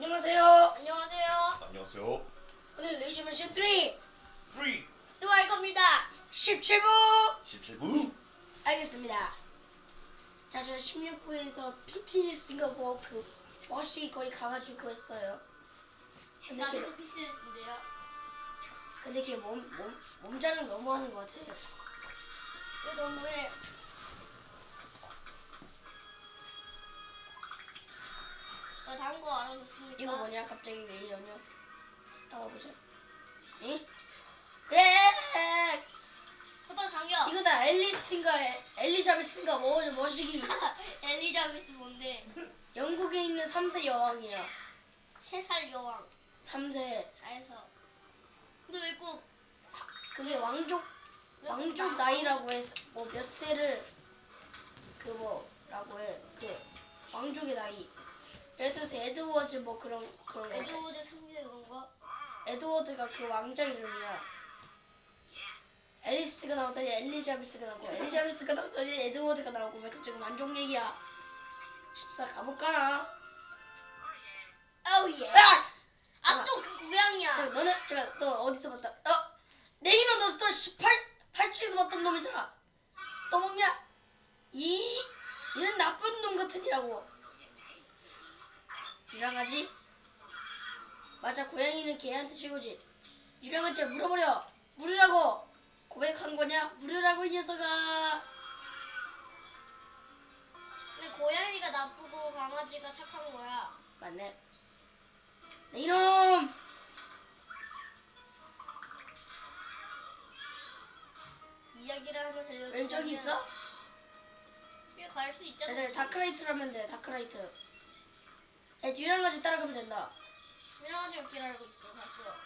안녕하세요. 안녕하세요. 안녕하세요. 오늘 레이시맨 션 3 3 또 할 겁니다. 17부 17부 알겠습니다. 자, 저는 16부에서 PT 싱가포르 그 멋이 거의 가가지고 했어요. 근데 걔, 나도 피스인데요. 근데 걔 몸, 몸, 몸 자랑 너무 하는 것 같아요. 왜 너무해? 나 다음 거 알아줬습니까? 이거 뭐냐? 갑자기 왜 이러냐? 나가보자. 에? 에! 오빠 당겨. 이거 다 앨리스틴가 엘- 엘리자베스인가 뭐죠? 머시기. 엘리자베스 뭔데? 영국에 있는 3세 여왕이야. 세 살 여왕. 3세. 알았어. 근데 왜 꼭? 그게 왕족 왜 왕족 꼭 나이라고 해서 뭐 몇 세를 그 뭐라고 해. 그 왕족의 나이. 예를 들어서 에드워즈 뭐 그런 그런 거. 에드워즈 상대 그런 거? 에드워드가 그 왕자 이름이야. 앨리스가 나오더니 엘리자베스가 나오고 엘리자베스가 나오더니 에드워드가 나오고 왜 갑자기 만족 얘기야? 14 가볼까나? 아우 예. 아! 아또그 고양이야. 자, 너는 제가 너 어디서 봤다? 어? 내 이놈 너또 18, 8층에서 봤던 놈이잖아. 또 먹냐? 이 이런 나쁜 놈 같으니라고. 유랑아지? 맞아, 고양이는 개한테 최고지. 유랑아지 물어버려. 물으라고. 고백한 거냐? 물으라고 이 녀석아. 근데 고양이가 나쁘고 강아지가 착한 거야. 맞네. 내 이놈. 이야기를 하면 들려줘. 왼쪽이 있어? 갈 수 있잖아. 야, 저기 다크라이트를 하면 돼. 다크라이트. 야, 유랑아지 따라가면 된다. 유랑아지가 기다리고 있어. 봤어.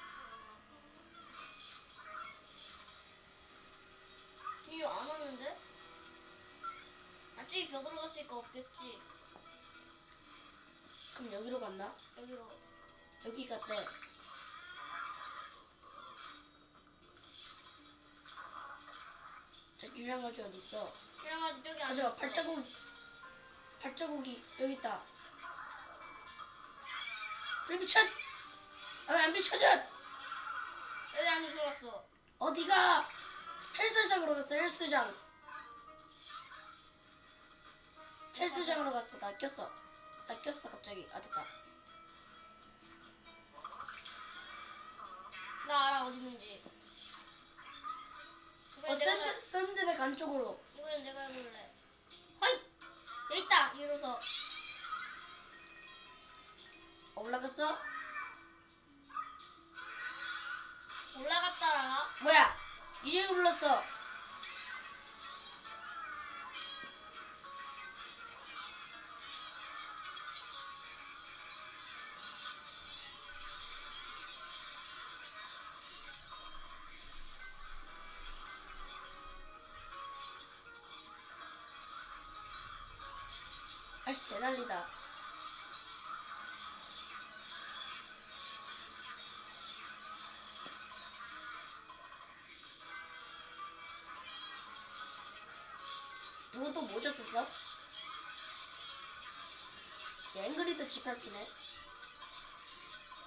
이거 안 왔는데? 갑자기 벽으로 갔으니까 없겠지. 그럼 여기로 갔나? 여기로. 여기 갔대. 자, 유랑아지 어디 있어? 유랑아지 저기 안 가져와. 발자국. 발자국이 여기 있다. 불 비춰. 아, 왜안 비춰져? 여기 안 들어갔어. 어디가? 헬스장으로 갔어. 헬스장. 헬스장으로 갔어. 나 꼈어. 나 꼈어 갑자기. 아 됐다. 나 알아 어디 있는지. 어 샌드 샌드백 안쪽으로. 이번엔 내가 해볼래. 허이 여기 있다 이 녀석. 어, 올라갔어? 올라갔다라. 뭐야? 유령이 불렀어. 아씨 대난리다. 야, 앵그리도 지팔피네.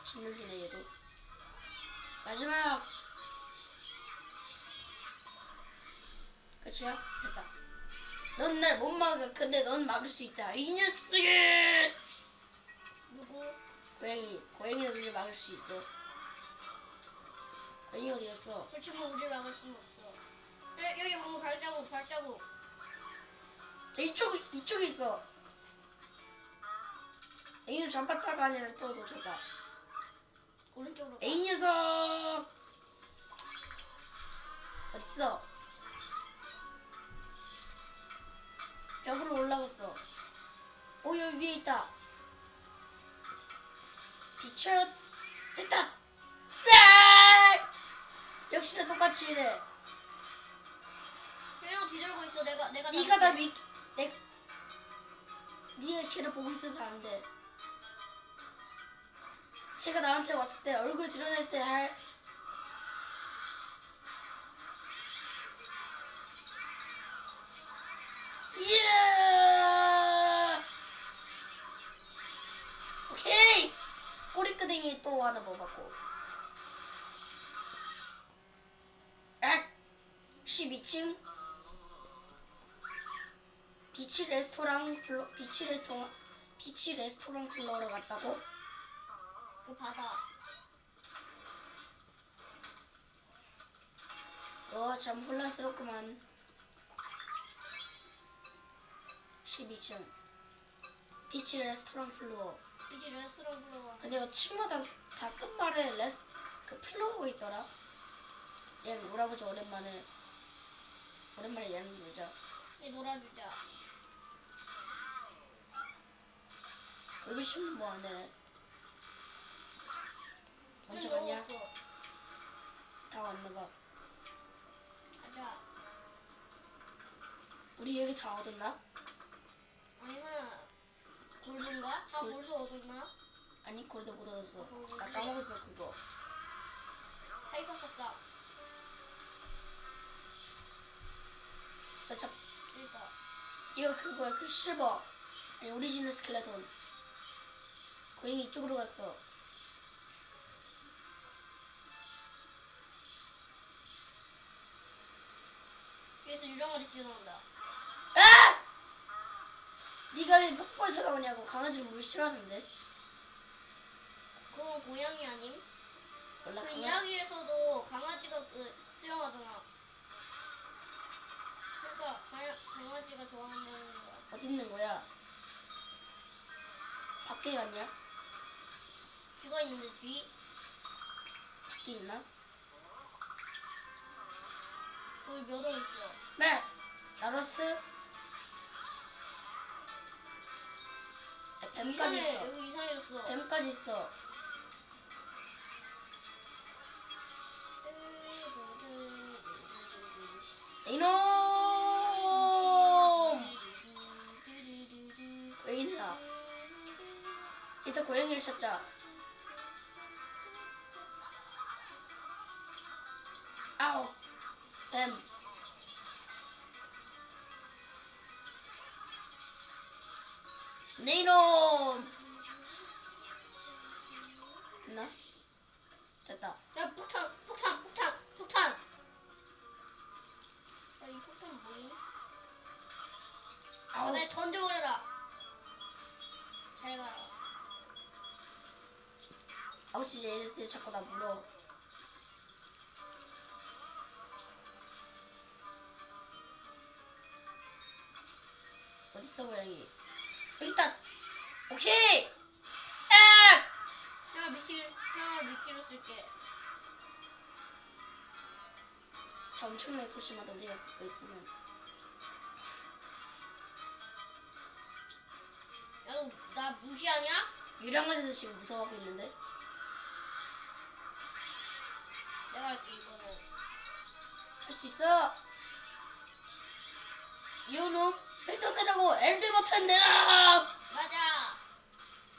짓눌리네 얘도. 마지막. 끝이야? 됐다. 넌 날 못 막아. 근데 넌 막을 수 있다. 이 녀석이! 누구? 고양이. 고양이는 우리를 막을 수 있어. 고양이 어디 갔어? 그렇지만 우리 막을 수는 없어. 여기, 여기 방금 발자국 발자국. 자, 이쪽, 이쪽에 있어. 애인을 잠봤다가 아니라 또 놓쳤다. 오른쪽으로. 가. 에이 녀석 어딨어? 벽으로 올라갔어. 오 여기 위에 있다. 비춰 됐다. 으악! 역시나 똑같이 이래. 그냥 뒤돌고 있어 내가 내가. 네가 다 잡을게. 위, 내, 네가 걔를 보고 있어서 안 돼. 제가 나한테 왔을 때 얼굴 드러낼 때 할 예! 오케이. 꼬리끄댕이 또 하나 먹었고. 아! 12층 비치 레스토랑 불러 비치 레스토랑 비치 레스토랑 불러러 갔다고? 그 바다. 어, 참 혼란스럽구만. 12층 비치 레스토랑 플로어. 이제 레스토랑 불러와. 근데 이거 층마다 다 끝말에 레스 그 플로어가 있더라. 얘 놀아보자 오랜만에. 오랜만에 얘는 놀자. 얘 놀아주자. 여기 층은 뭐하네. 언제? 먹었어. 다 왔나봐. 가자. 우리 여기 다 얻었나? 아니면 골든가? 아 골- 골드 얻었나? 아니 골드 못 얻었어. 나 까먹었어 그거. 하이퍼 썼다. 나 참, 그러니까. 이거 그거야 그 실버. 아니 오리지널 스켈레톤. 고양이 이쪽으로 갔어. 여기서 유령아리 뛰어나온다. 아! 네가 왜 폭포에서 나오냐고 강아지를 물 싫어하는데. 그건 고양이 아님? 몰라 그 강아- 이야기에서도 강아지가 그 수영하잖아. 그러니까 강아, 강아지가 좋아한다는 거야. 어디 있는 거야? 밖에 갔냐? 쥐가 있는데 쥐? 밖에 있나? 거기 몇원 있어. 네. 나로스. 아, 뱀까지 이상해. 있어. 여기 이상해졌어. 뱀까지 있어. 이놈! 왜 이래나? 일단 고양이를 찾자. 뱀. 네 이놈! 됐나? 됐다. 야 폭탄 폭탄 폭탄 폭탄. 야 이 폭탄 뭐니? 아우, 바다에 던져버려라. 잘 가라. 아우 진짜 얘들 자꾸 나 물어. 어딨어 고양이? 있다. 오케이. 아! 내가 미끼를 내가 미끼를 쓸게. 자 엄청나게 소심하다 우리가 갖고 있으면. 야너나 무시하냐? 유랑아지도 지금 무서워하고 있는데. 내가 할게 이거는. 할 수 있어. 이놈 일단 내라고 LB 버튼 내라. 맞아.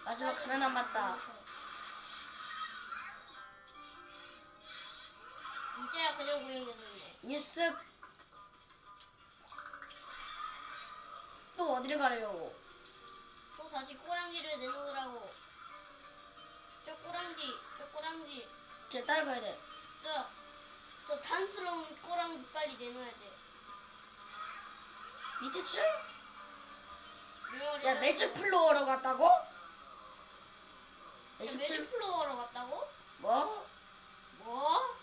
마지막 하나 남았다. 이제야 그냥 고양이였는데. 뉴스. 또 어디를 가려고? 또 다시 꼬랑지를 내놓으라고. 저 꼬랑지, 저 꼬랑지, 걔 따라가야 돼. 저, 저 단스러운 꼬랑지 빨리 내놔야 돼. 유령아리 야 매직 플로어로 갔다고? 야, 매직 매직 플 플로어로 갔다고? 뭐? 뭐?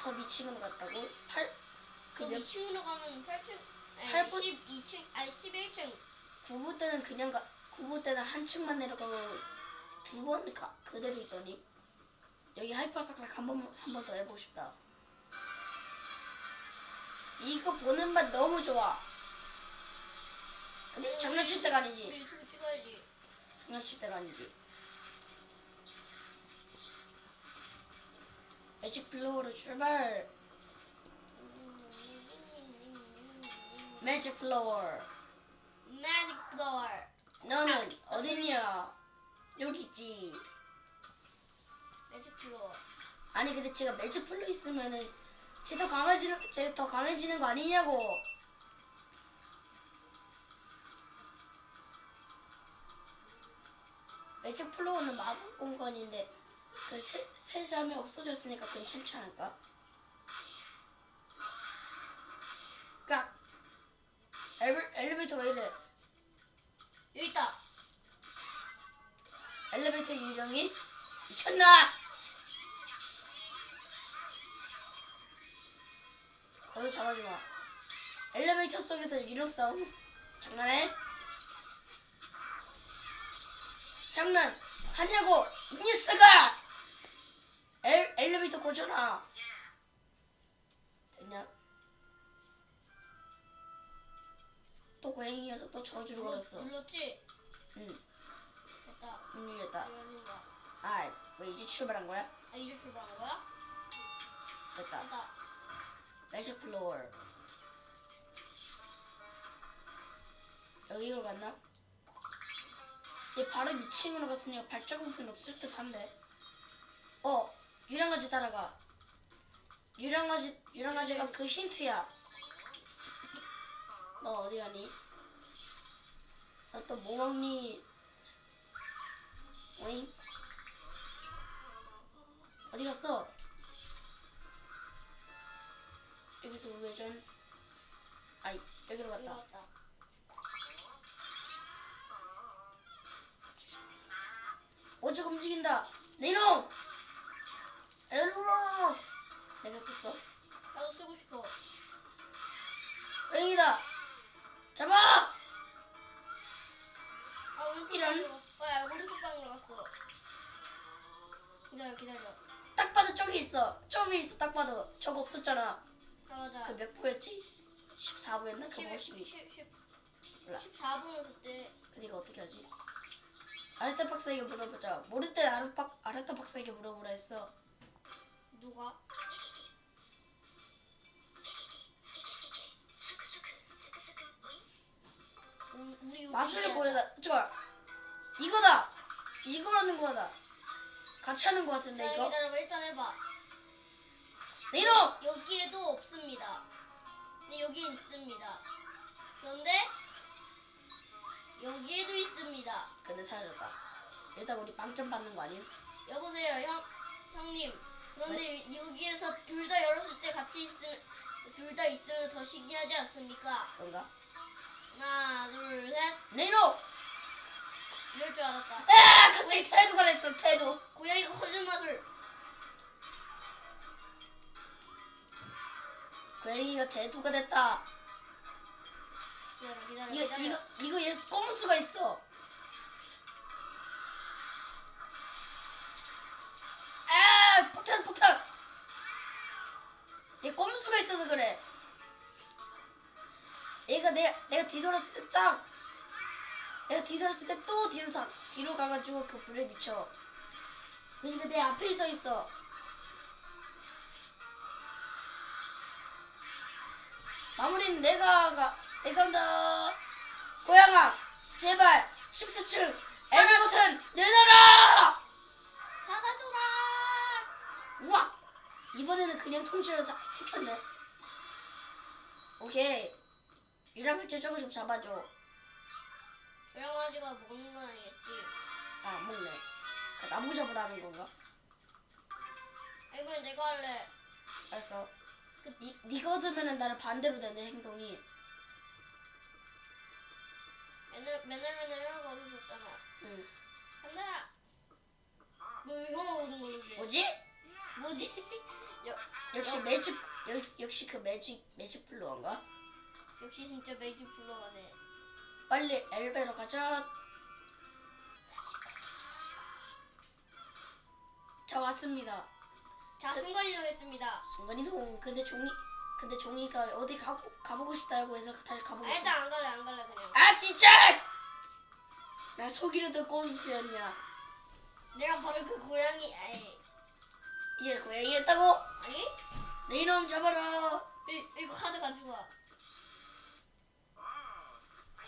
더것 같다고? 팔? 그 그 몇 2층으로 가면 8층, 아니 팔 분- 12층, 아니 11층. 구부 때는 그냥 가 구부 때는 한 층만 내려가고 두번가 그대로 있더니 여기 하이퍼삭삭 한 번 한 번 더 해보고 싶다. 이거 보는 맛 너무 좋아. 근데 장난칠 때가 아니지. 유튜브 찍어야지. 장난칠 때가 아니지. 매직 플로어로 출발. 매직 플로어. 매직 플로어. 너는 어딨냐? 여기 있지. 매직 플로어. 아니 근데 제가 매직 플로 있으면은 쟤 더 강해지는 쟤 더 강해지는 거 아니냐고. 매직 플로어는 마법 공간인데 그 세 세 점이 없어졌으니까 괜찮지 않을까? 깍 엘베, 엘리베이터 왜 이래? 여기 있다. 엘리베이터 유령이 미쳤나? 너도 잡아줘 마. 엘리베이터 속에서 유령 싸움 장난해? 장난 하냐고 이 녀석아! 엘, 엘리베이터 고쳐놔. 됐냐? 또 고양이여서 또 저주를 받았어. 눌렀지? 응, 됐다. 문 열렸다. 열린다. 아, 왜 이제 출발한 거야? 아 이제 출발한 거야? 됐다. 됐다. 매직 플로어. 여기로 갔나? 얘 바로 2층으로 갔으니까 발자국은 없을 듯 한데. 어, 유랑아지 따라가. 유랑아지, 유랑아지가 그 힌트야. 너 어디 가니? 너또뭐 먹니? 오잉? 어디 갔어? 여기서 우회전. 아이, 여기로 갔다. 들어갔다. 오직 움직인다. 네 이놈! 에르로! 내가 썼어. 나도 쓰고 싶어. 고양이다. 잡아! 아 오른쪽 이런. 방으로. 야 오른쪽 방으로 갔어. 기다려 기다려. 딱 봐도 저기 있어. 저기 있어. 딱 봐도 저거 없었잖아. 아 맞아. 그몇 부였지? 14부였나? 그 10, 뭐시기? 10, 10, 몰라. 14분은 그때 그 네가 어떻게 하지? 아르타 박사에게 물어보자. 모를 땐 아르타, 아르타 박사에게 물어보라 했어. 누가? 우리- 우리 마술을 보여다. 저 이거다. 이거라는 거다. 같이 하는 거 같은데 자, 이거. 기다려봐 일단 해봐. 네 이놈! 여기에도 없습니다. 근데 여기 있습니다. 그런데 여기에도 있 습니다. 근데 사라졌다. 일단 우리 빵점 받는 거 아님? 여보세요, 형 형님. 그런데 여기에서 둘 다 열었을 때 같이 있으면 둘 다 있으면 더 신기하지 않습니까? 그런가? 하나, 둘, 셋. 네 이놈! 이럴 줄 알았다. 아 갑자기 태두가 됐어 태두. 고양이가 맛을 고양이가 대두가 됐다. 기다려, 기다려, 이거 기다려. 이거 이거 얘 꼼수가 있어. 내 내가 뒤돌았을 때 딱 내가 뒤돌았을 때 또 뒤로 다 뒤로 가가지고 그 불에 비쳐. 그러니까 내 앞에 서 있어. 마무리는 내가 가 내가 한다. 고양아 제발 14층 엘리 버튼 내놔라. 사라져라. 우와 이번에는 그냥 통째로 사, 삼켰네. 오케이 유랑글제 저거 좀 잡아줘. 고양아지가 먹는 건 아니겠지. 아 먹네. 그 나무 잡으라는 건가? 아, 이번엔 내가 할래. 알았어. 그 니, 니가 얻으면은 나는 반대로 되네 행동이. 맨날 맨날 맨날 형아가 얻어줬잖아. 응. 간다. 너 형아 얻은 거지? 뭐지? 뭐지? 여, 역시 매직 역, 역시 그 매직 매직 플로어인가? 역시 진짜 메이지 불러가네. 빨리 엘베로 가자. 자 왔습니다. 자 순간 이동했습니다. 순간 이동. 근데 종이 근데 종이가 어디 가고 가보고 싶다고 해서 다시 가보고 아, 싶어. 일단 안 갈래 안 갈래 그냥. 아 진짜! 나 속이려 듣고 꼼수였냐? 내가 바로 그 고양이. 에이. 이제 고양이였다고? 아니? 내 이놈 잡아라. 이, 이거 카드 가지고 와.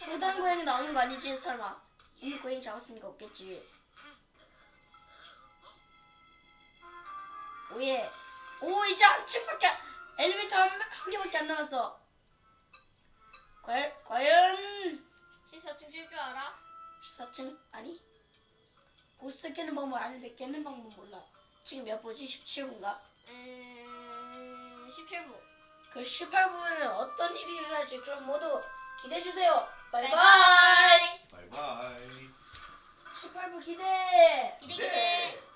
또 다른 고양이 나오는 거 아니지? 설마. 이미 고양이 잡았으니까 없겠지. 오예. 오 이제 한 층밖에 엘리베이터 한, 한 개밖에 안 남았어. 과연 과연. 14층 줄 줄 알아? 14층? 아니. 보스 깨는 방법 아는데 깨는 방법 몰라. 지금 몇 분이지? 17분가? 음... 17분 그 18분은 어떤 일이 일어날지 그럼 모두 기대해주세요. 바이바이. 바이바이. 18분 기대. 기대 기대. 네.